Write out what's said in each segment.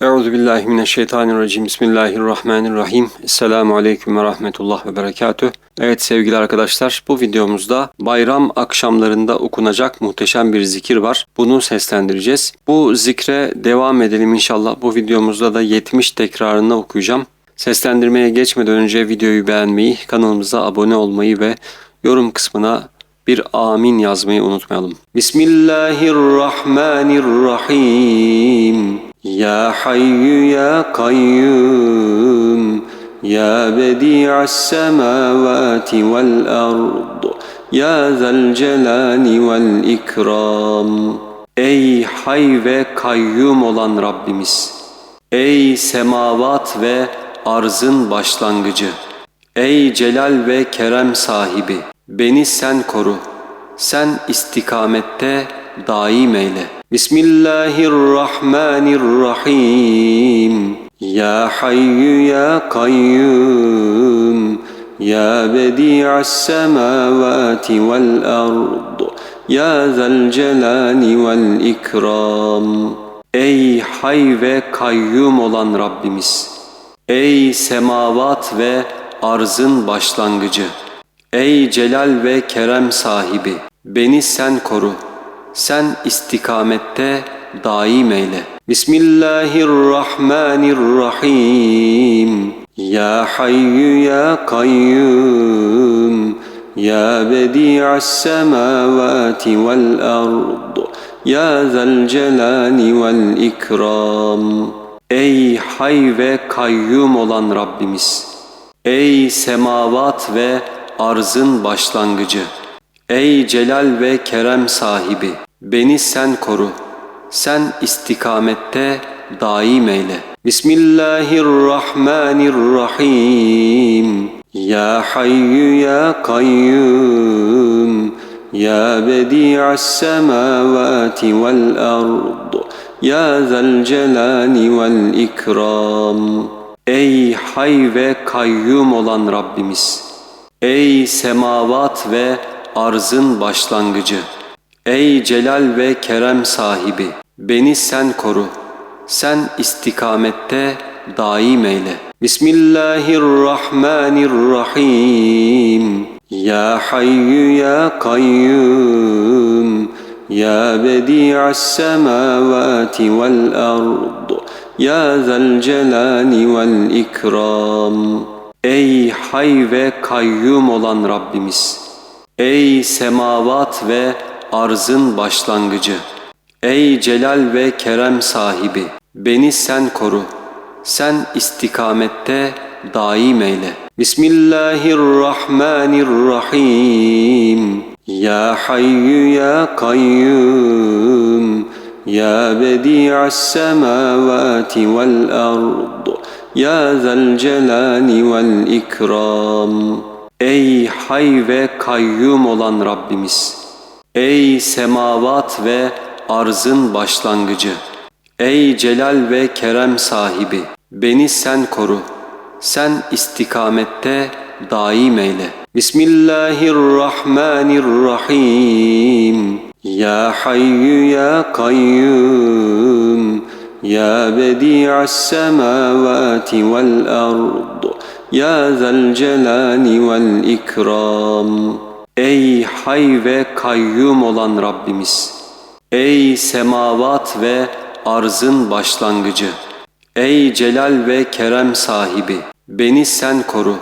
Euzu billahi mineşşeytanirracim. Bismillahirrahmanirrahim. Esselamu aleyküm ve rahmetullah ve berekatüh. Evet sevgili arkadaşlar bu videomuzda bayram akşamlarında okunacak muhteşem bir zikir var. Bunu seslendireceğiz. Bu zikre devam edelim inşallah. Bu videomuzda da 70 tekrarını okuyacağım. Seslendirmeye geçmeden önce videoyu beğenmeyi, kanalımıza abone olmayı ve yorum kısmına bir amin yazmayı unutmayalım. Bismillahirrahmanirrahim. Ya Hayyu Ya Kayyum Ya Bedi'as Semavati vel Ard Ya Zel Celali vel İkram Ey hay ve kayyum olan Rabbimiz! Ey semavat ve arzın başlangıcı! Ey celal ve kerem sahibi! Beni sen koru. Sen istikamette daim eyle. Bismillahirrahmanirrahim. Ya Hayyu Ya Kayyum. Ya Bedi'as Semavati vel Ard. Ya Zel Celali vel İkram. Ey hay ve kayyum olan Rabbimiz! Ey semavat ve arzın başlangıcı! Ey celal ve kerem sahibi! Beni sen koru. Sen istikamette daim eyle. Bismillahirrahmanirrahim. Ya Hayyu Ya Kayyum. Semavati vel Ard. Ya Zel Celali vel İkram. Ey hay ve kayyum olan Rabbimiz! Ey semavat ve arzın başlangıcı! Ey celal ve kerem sahibi! Beni sen koru. Sen istikamette daim eyle. Bismillahirrahmanirrahim. Ya Hayyu Ya Kayyum. Ya Bedi'as Semavati vel Ard. Ya Zel Celali vel İkram. Ey hay ve kayyum olan Rabbimiz! Ey semavat ve arzın başlangıcı! Ey celal ve kerem sahibi! Beni sen koru. Sen istikamette daim eyle. Bismillahirrahmanirrahim. Ya Hayyu Ya Kayyum. Ya Bedi'as Semavati vel Ard. Ya Zel Celali vel İkram. Ey hay ve kayyum olan Rabbimiz! Ey semavat ve arzın başlangıcı! Ey celal ve kerem sahibi! Beni sen koru. Sen istikamette daim eyle. Bismillahirrahmanirrahim. Ya Hayyu Ya Kayyum. Ya Bedi'as Semavati vel Ard. Ya Zel Celali vel İkram. Ey hay ve kayyum olan Rabbimiz! Ey semavat ve arzın başlangıcı! Ey celal ve kerem sahibi! Beni sen koru. Sen istikamette daim eyle. Bismillahirrahmanirrahim. Ya Hayyu Ya Kayyum. Ya Bedi'as Semavati vel Ard. Ya Zel Celali vel İkram. Ey hay ve kayyum olan Rabbimiz! Ey semavat ve arzın başlangıcı! Ey celal ve kerem sahibi! Beni sen koru.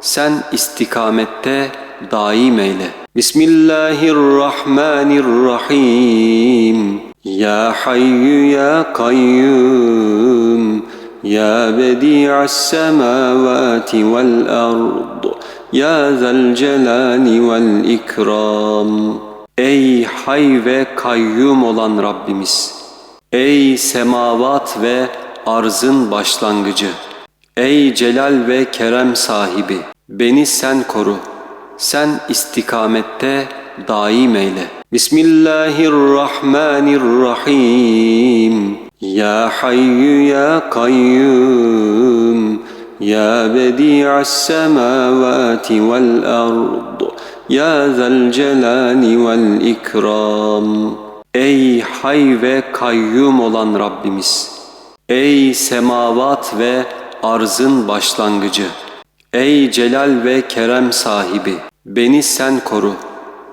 Sen istikamette daim eyle. Bismillahirrahmanirrahim. Ya Hayyu Ya Kayyum. Ya Bedi'as Semavati vel Ard. Ya Zel Celali vel İkram. Ey hay ve kayyum olan Rabbimiz! Ey semavat ve arzın başlangıcı! Ey celal ve kerem sahibi! Beni sen koru. Sen istikamette daim eyle. Bismillahirrahmanirrahim. Ya Hayyu Ya Kayyum. Semavati vel Ard. Ya Zel Celali vel İkram. Ey hay ve kayyum olan Rabbimiz! Ey semavat ve arzın başlangıcı! Ey celal ve kerem sahibi! Beni sen koru.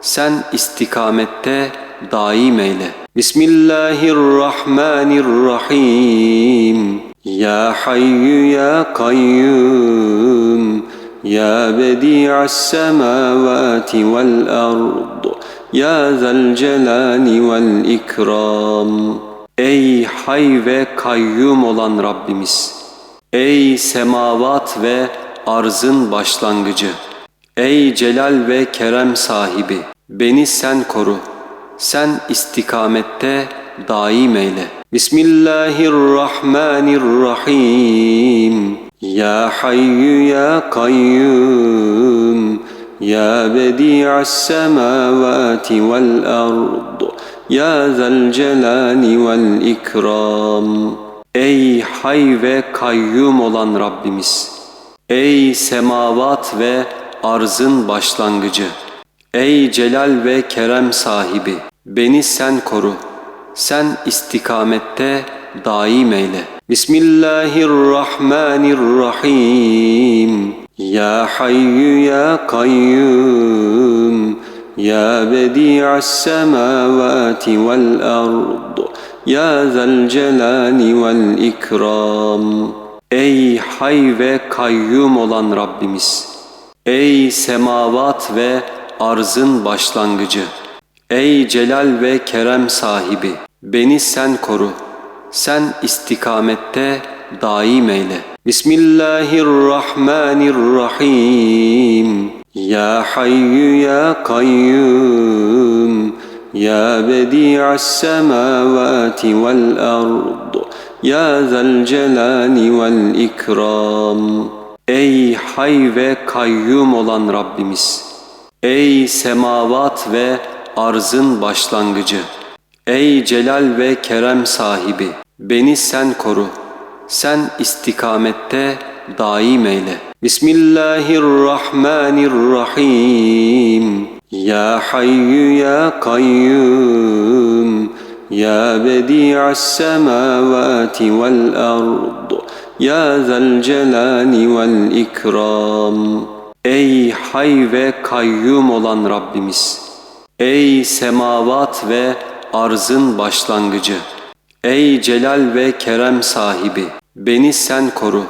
Sen istikamette daim eyle. Bismillahirrahmanirrahim. Ya hayyu ya kayyum. Ya bedi'as semavati vel ard. Ya zel celali vel ikram. Ey hay ve kayyum olan Rabbimiz! Ey semavat ve arzın başlangıcı! Ey celal ve kerem sahibi! Beni sen koru. Sen istikamette daim eyle. Bismillahirrahmanirrahim. Ya hayyu ya kayyum. Ya bedi'as semavati vel ard. Ya zel celali vel ikram. Ey hay ve kayyum olan Rabbimiz! Ey semavat ve arzın başlangıcı! Ey celal ve kerem sahibi! Beni sen koru. Sen istikamette daim eyle. Bismillahirrahmanirrahim. Ya hayyu ya kayyum. Semavati vel ard. Ya zel celali vel ikram. Ey hay ve kayyum olan Rabbimiz! Ey semavat ve arzın başlangıcı! Ey celal ve kerem sahibi! Beni sen koru. Sen istikamette daim eyle. Bismillahirrahmanirrahim. Ya hayyu ya kayyum. Ya bedi'as semavati vel ard. Ya zel celali vel ikram. Ey hay ve kayyum olan Rabbimiz! Ey semavat ve arzın başlangıcı! Ey celal ve kerem sahibi! Beni sen koru. Sen istikamette daim eyle. Bismillahirrahmanirrahim. Ya hayyu ya kayyum. Ya bedi'as semavati vel ard. Ya zel celali vel ikram. Ey hay ve kayyum olan Rabbimiz! Ey semavat ve arzın başlangıcı! Ey celal ve kerem sahibi! Beni sen koru.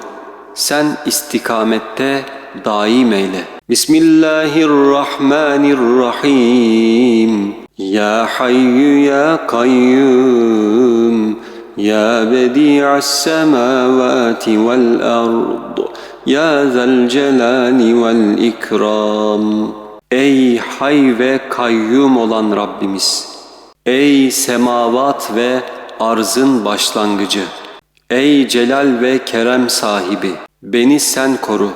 Sen istikamette daim eyle. Bismillahirrahmanirrahim. Ya hayyu ya kayyum. Ya bedi'as semavati vel ard. Ya zel celali vel ikram. Ey hay ve kayyum olan Rabbimiz! Ey semavat ve arzın başlangıcı! Ey celal ve kerem sahibi! Beni sen koru.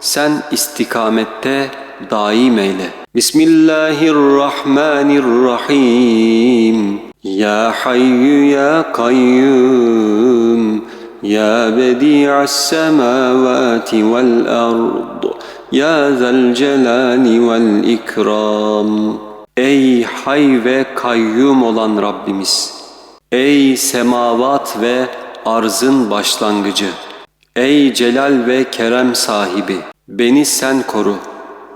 Sen istikamette daim eyle. Bismillahirrahmanirrahim. Ya hayyu ya kayyum. Ya bedi'as semavati vel ard. Ya zel celali vel ikram. Ey hay ve kayyum olan Rabbimiz! Ey semavat ve arzın başlangıcı! Ey celal ve kerem sahibi! Beni sen koru.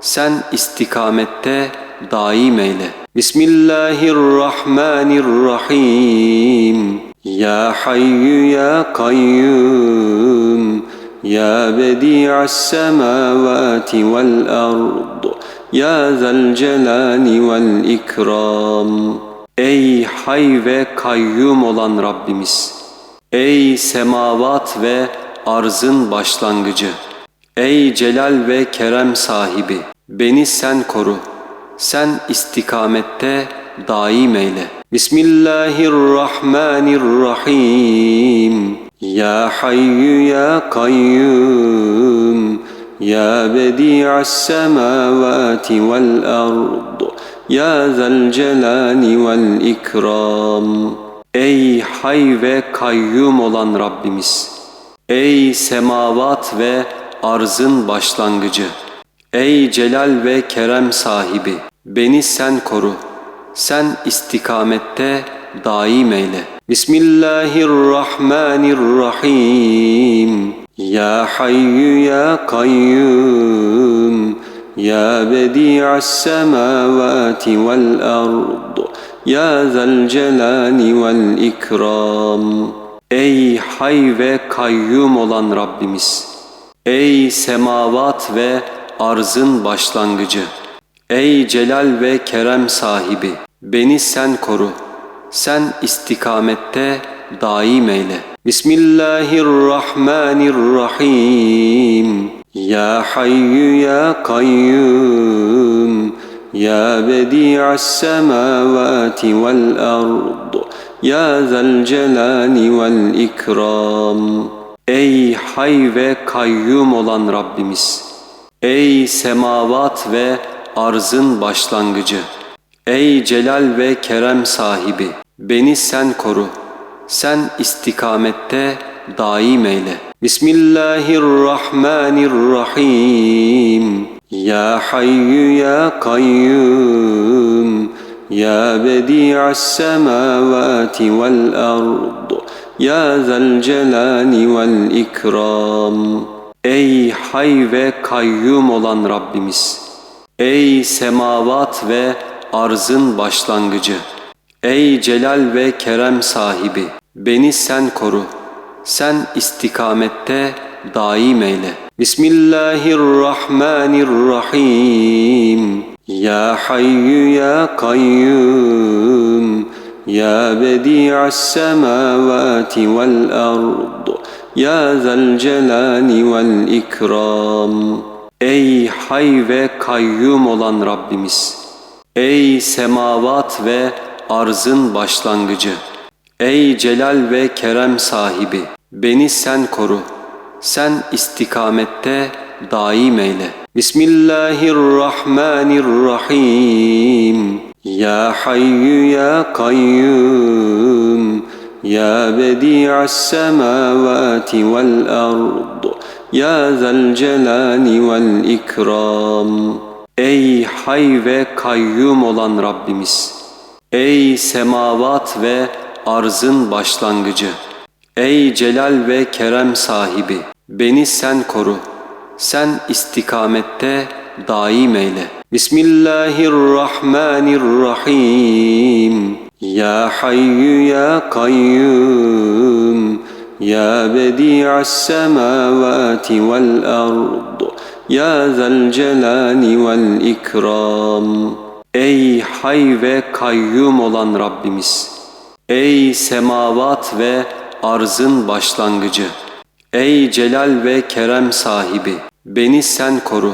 Sen istikamette daim eyle. Bismillahirrahmanirrahim. Ya hayyu ya kayyum. Ya bedi'as semavati vel ard. Ya zel celali vel ikram. Ey hay ve kayyum olan Rabbimiz! Ey semavat ve arzın başlangıcı! Ey celal ve kerem sahibi! Beni sen koru. Sen istikamette daim eyle. Bismillahirrahmanirrahim. Ya hayyu ya kayyum. Ya bedi'as semavati vel ard. Ya zel celali vel ikram. Ey hay ve kayyum olan Rabbimiz! Ey semavat ve arzın başlangıcı! Ey celal ve kerem sahibi! Beni sen koru. Sen istikamette daim eyle. بسم Ya Hayyu Ya Kayyum Ya Bedi'as Semavati Vel Ard Ya Zel Celali Vel İkram Ey Hay ve Kayyum olan Rabbimiz! Ey semavat ve arzın başlangıcı! Ey celal ve kerem sahibi! Beni sen koru, sen istikamette daim eyle.'' Bismillahirrahmanirrahim. Ya hayyu ya kayyum. Ya bedi'as semavati vel ard. Ya zel celali vel ikram. Ey hay ve kayyum olan Rabbimiz! Ey semavat ve arzın başlangıcı! Ey celal ve kerem sahibi! Beni sen koru. Sen istikamette daim eyle. Bismillahirrahmanirrahim. Ya hayyu ya kayyum. Semavati vel ard. Ya zel celali vel ikram. Ey hay ve kayyum olan Rabbimiz! Ey semavat ve arzın başlangıcı! Ey celal ve kerem sahibi! Beni sen koru. Sen istikamette daim eyle. Bismillahirrahmanirrahim. Ya hayyu ya kayyum. Ya bedi'as semavati vel ard. Ya zel celali vel ikram. Ey hay ve kayyum olan Rabbimiz! Ey semavat ve arzın başlangıcı! Ey celal ve kerem sahibi! Beni sen koru. Sen istikamette daim eyle. Bismillahirrahmanirrahim. Ya hayyu ya kayyum. Ya bedi'as semavati vel ard. Ya zel celali vel ikram. Ey hay ve kayyum olan Rabbimiz! Ey semavat ve arzın başlangıcı! Ey celal ve kerem sahibi! Beni sen koru. Sen istikamette daim eyle. Bismillahirrahmanirrahim. Ya hayyu ya kayyum. Ya bedi'as semavati vel ard. Ya zel celali vel ikram. Ey hay ve kayyum olan Rabbimiz! Ey semavat ve arzın başlangıcı! Ey celal ve kerem sahibi! Beni sen koru.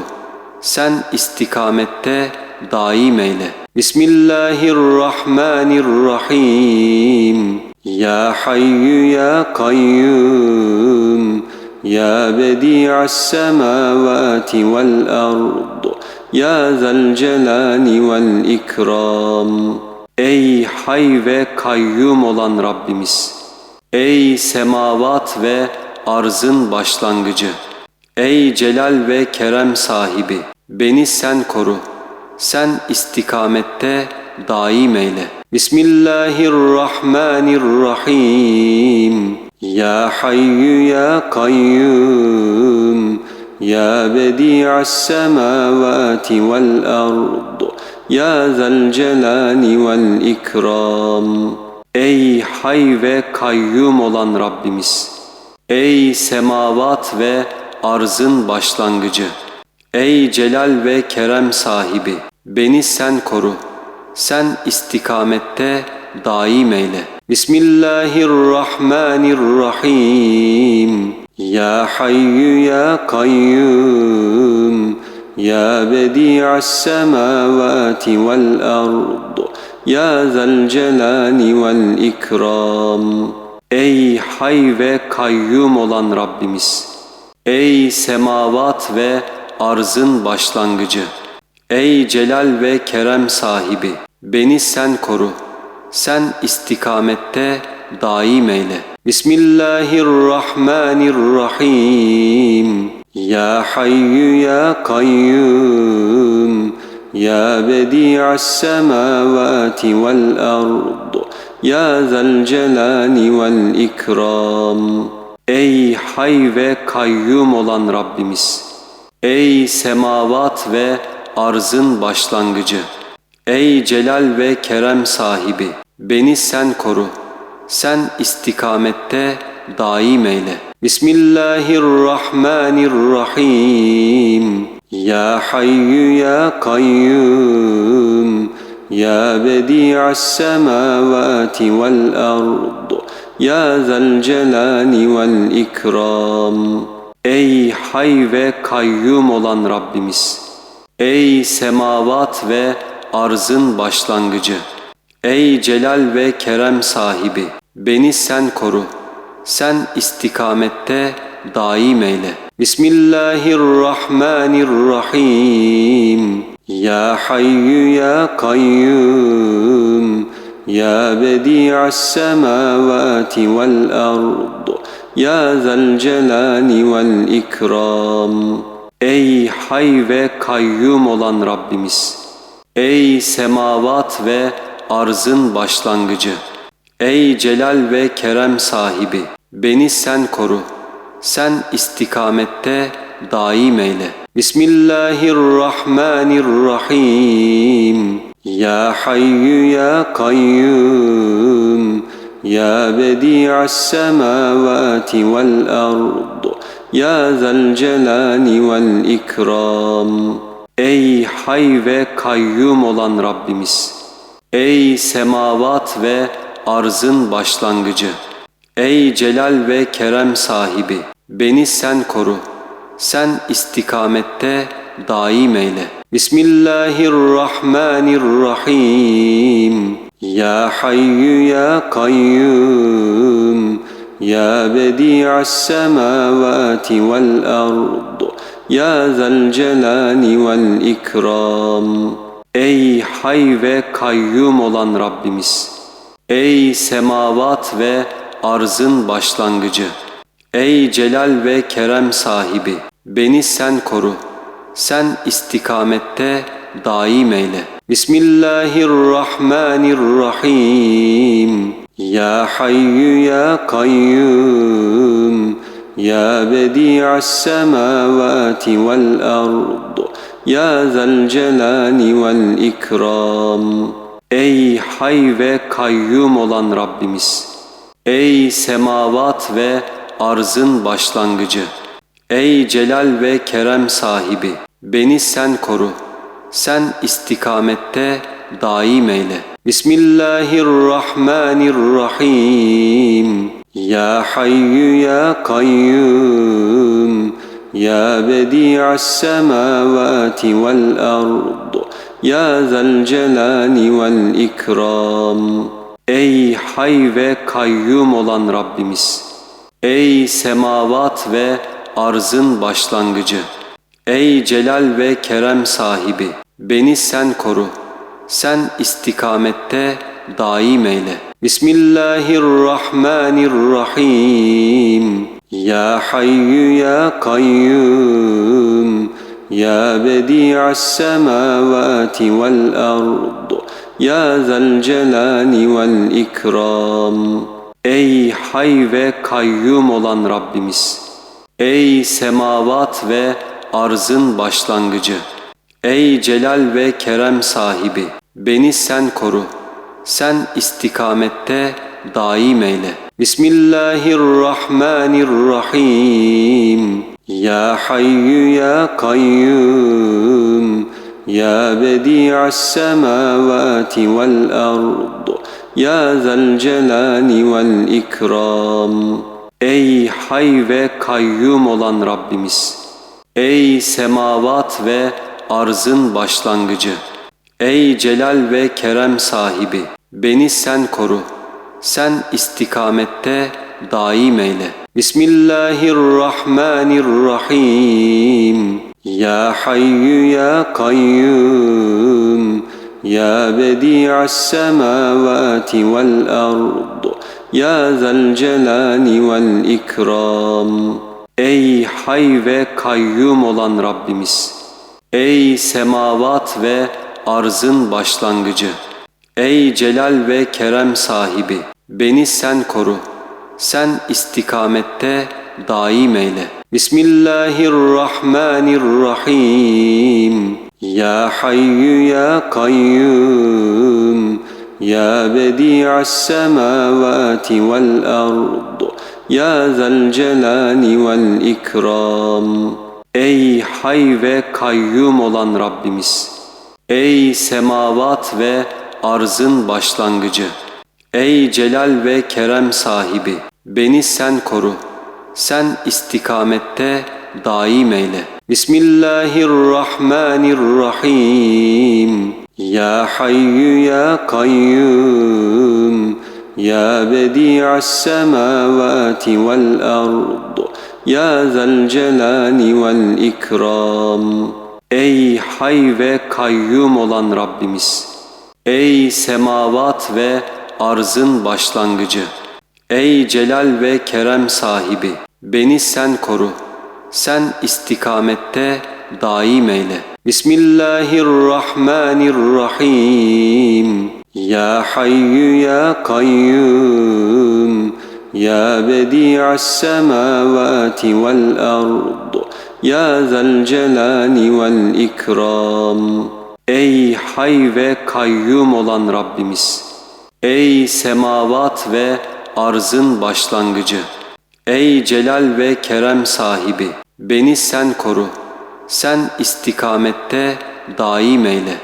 Sen istikamette daim eyle. Bismillahirrahmanirrahim. Ya hayyu ya kayyum. Ya bedi'as semavati vel ard. Ya zel celali vel ikram. Ey hay ve kayyum olan Rabbimiz! Ey semavat ve arzın başlangıcı! Ey celal ve kerem sahibi! Beni sen koru. Sen istikamette daim eyle. Bismillahirrahmanirrahim. Ya hayyu ya kayyum. Semavati vel ard. Ya zel celali vel ikram. Ey hay ve kayyum olan Rabbimiz! Ey semavat ve arzın başlangıcı! Ey celal ve kerem sahibi! Beni sen koru. Sen istikamette daim eyle. Bismillahirrahmanirrahim. Ya hayyu ya kayyum. Ya bedi'as semavati vel ard. Ya zel celali vel ikram. Ey hay ve kayyum olan Rabbimiz! Ey semavat ve arzın başlangıcı! Ey celal ve kerem sahibi! Beni sen koru. Sen istikamette daim eyle. Bismillahirrahmanirrahim. Ya hayyu ya kayyum. Ya bedi'as semavati vel ard. Ya zel celali vel ikram. Ey hay ve kayyum olan Rabbimiz! Ey semavat ve arzın başlangıcı! Ey celal ve kerem sahibi! Beni sen koru. Sen istikamette daim eyle. Bismillahirrahmanirrahim. Ya hayyu ya kayyum. Semavati vel ard. Ya zel celali vel ikram. Ey hay ve kayyum olan Rabbimiz! Ey semavat ve arzın başlangıcı! Ey celal ve kerem sahibi! Beni sen koru. Sen istikamette daim eyle. Bismillahirrahmanirrahim. Ya hayyu ya kayyum. Semavati vel ard. Ya zel celali vel ikram. Ey hay ve kayyum olan Rabbimiz! Ey semavat ve arzın başlangıcı! Ey celal ve kerem sahibi! Beni sen koru. Sen istikamette daim eyle. Bismillahirrahmanirrahim. Ya hayyu ya kayyum. Ya bedi'as semavati vel ard. Ya zel celali vel ikram. Ey hay ve kayyum olan Rabbimiz! Ey semavat ve arzın başlangıcı! Ey celal ve kerem sahibi! Beni sen koru. Sen istikamette daim eyle. Bismillahirrahmanirrahim. Ya hayyu ya kayyum. Ya bedi'as semavati vel ard. Ya zel celali vel ikram. Ey hay ve kayyum olan Rabbimiz! Ey semavat ve arzın başlangıcı! Ey celal ve kerem sahibi! Beni sen koru. Sen istikamette daim eyle. Bismillahirrahmanirrahim. Ya hayyu ya kayyum. Ya bedi'as semavati vel ard. Ya zel celali vel ikram. Ey hay ve kayyum olan Rabbimiz! Ey semavat ve arzın başlangıcı! Ey celal ve kerem sahibi! Beni sen koru. Sen istikamette daim eyle. Bismillahirrahmanirrahim. Ya hayyu ya kayyum. Ya bedi'as semavati vel ard. Ya zel celali vel ikram. Ey hay ve kayyum olan Rabbimiz! Ey semavat ve arzın başlangıcı! Ey celal ve kerem sahibi! Beni sen koru. Sen istikamette daim eyle. Bismillahirrahmanirrahim. Ya hayyu ya kayyum. Semavati vel ard. Ya zel celali vel ikram. Ey hay ve kayyum olan Rabbimiz! Ey semavat ve arzın başlangıcı! Ey celal ve kerem sahibi! Beni sen koru. Sen istikamette daim eyle. Bismillahirrahmanirrahim. Ya hayyu ya kayyum. Ya bedi'as semavati vel ard. Ya zel celali vel ikram. Ey hay ve kayyum olan Rabbimiz! Ey semavat ve arzın başlangıcı! Ey celal ve kerem sahibi! Beni sen koru. Sen istikamette daim eyle. Bismillahirrahmanirrahim. Ya hayyu ya kayyum. Ya bedi'as semavati vel ard. Ya zel celali vel ikram. Ey hay ve kayyum olan Rabbimiz! Ey semavat ve arzın başlangıcı! Ey celal ve kerem sahibi, beni sen koru. Sen istikamette daim eyle. Bismillahirrahmanirrahim. Ya hayyu ya kayyum. Semavati vel ard. Ya zel celali vel ikram. Ey hay ve kayyum olan Rabbimiz. Ey semavat ve arzın başlangıcı. Ey celal ve kerem sahibi. Beni sen koru. Sen istikamette daim eyle. Bismillahirrahmanirrahim. Ya hayyu ya kayyum. Ya bedi'as semavati vel ard. Ya zel celali vel ikram. Ey hay ve kayyum olan Rabbimiz. Ey semavat ve arzın başlangıcı. Ey celal ve kerem sahibi. Beni sen koru. Sen istikamette daim eyle. Bismillahirrahmanirrahim. Ya hayyu ya kayyum. Ya bedi'as semavati vel ard. Ya zel celali vel ikram. Ey hay ve kayyum olan Rabbimiz. Ey semavat ve arzın başlangıcı. Ey celal ve kerem sahibi. Beni sen koru. Sen istikamette daim eyle.